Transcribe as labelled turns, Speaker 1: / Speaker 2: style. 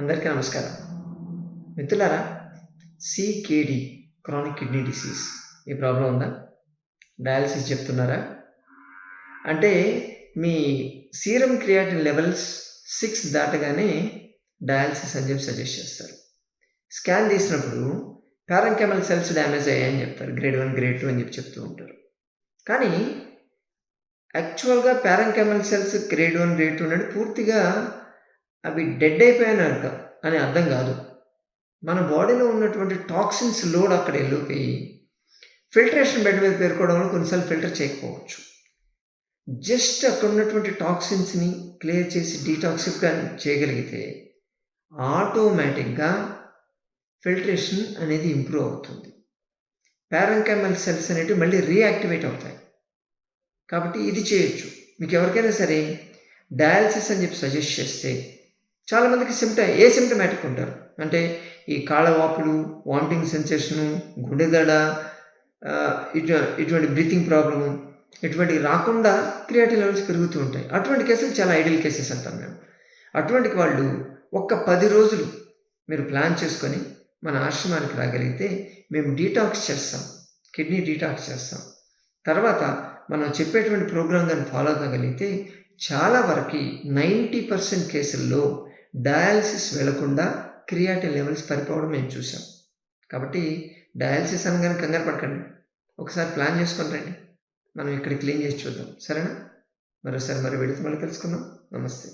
Speaker 1: అందరికీ నమస్కారం. మిత్రులారా సికేడి క్రానిక్ కిడ్నీ డిసీజ్ ఈ ప్రాబ్లం ఉందా? డయాలసిస్ చెప్తున్నారా? అంటే మీ సీరం క్రియాటిన్ లెవెల్స్ సిక్స్ దాటగానే డయాలసిస్ అని చెప్పి సజెస్ట్ చేస్తారు. స్కాన్ తీసినప్పుడు పారంకెమల్ సెల్స్ డ్యామేజ్ అయ్యాయని చెప్తారు. గ్రేడ్ వన్ గ్రేడ్ టూ అని చెప్పి చెప్తూ ఉంటారు. కానీ యాక్చువల్గా parenchymal cells grade one grade two అనేది పూర్తిగా అవి డెడ్ అయిపోయాను అర్థం అని అర్థం కాదు. మన బాడీలో ఉన్నటువంటి టాక్సిన్స్ లోడ్ అక్కడ వెళ్ళిపోయి ఫిల్టరేషన్ బెడ్ మీద పేర్కోవడం కొన్నిసార్లు ఫిల్టర్ చేయకపోవచ్చు. జస్ట్ అక్కడ ఉన్నటువంటి టాక్సిన్స్ని క్లియర్ చేసి డీటాక్సిఫ్గా చేయగలిగితే ఆటోమేటిక్గా ఫిల్టరేషన్ అనేది ఇంప్రూవ్ అవుతుంది. పారంకెమల్ సెల్స్ అనేవి మళ్ళీ రీయాక్టివేట్ అవుతాయి. కాబట్టి ఇది చేయొచ్చు. మీకు ఎవరికైనా సరే డయాలసిస్ అని చెప్పి సజెస్ట్ చేస్తే చాలామందికి సిమ్టమ్ ఏ సిమ్టమాటిక్ ఉంటారు? అంటే ఈ కాళ్ళ వాపులు వామిటింగ్ సెన్సేషను గుండెదడ ఇటు ఇటువంటి బ్రీతింగ్ ప్రాబ్లము ఇటువంటివి రాకుండా క్రియేటివ్ లెవెల్స్ పెరుగుతూ ఉంటాయి. అటువంటి కేసులు చాలా ఐడియల్ కేసెస్ అంటాం మేము. అటువంటి వాళ్ళు ఒక్క పది రోజులు మీరు ప్లాన్ చేసుకొని మన ఆశ్రమానికి రాగలిగితే మేము డీటాక్స్ చేస్తాం. కిడ్నీ డీటాక్స్ చేస్తాం. తర్వాత మనం చెప్పేటువంటి ప్రోగ్రామ్ కానీ ఫాలో కాగలిగితే చాలా వరకు నైంటీ పర్సెంట్ కేసుల్లో డయాలసిస్ వెళ్ళకుండా క్రియాటిన్ లెవెల్స్ పడిపోవడం మేము చూసాం. కాబట్టి డయాలసిస్ అనగానే కంగారు పడకండి. ఒకసారి ప్లాన్ చేసుకొని రండి. మనం ఇక్కడ క్లీన్ చేసి చూద్దాం. సరేనా? మరోసారి మరి విడత మళ్ళీ తెలుసుకుందాం నమస్తే.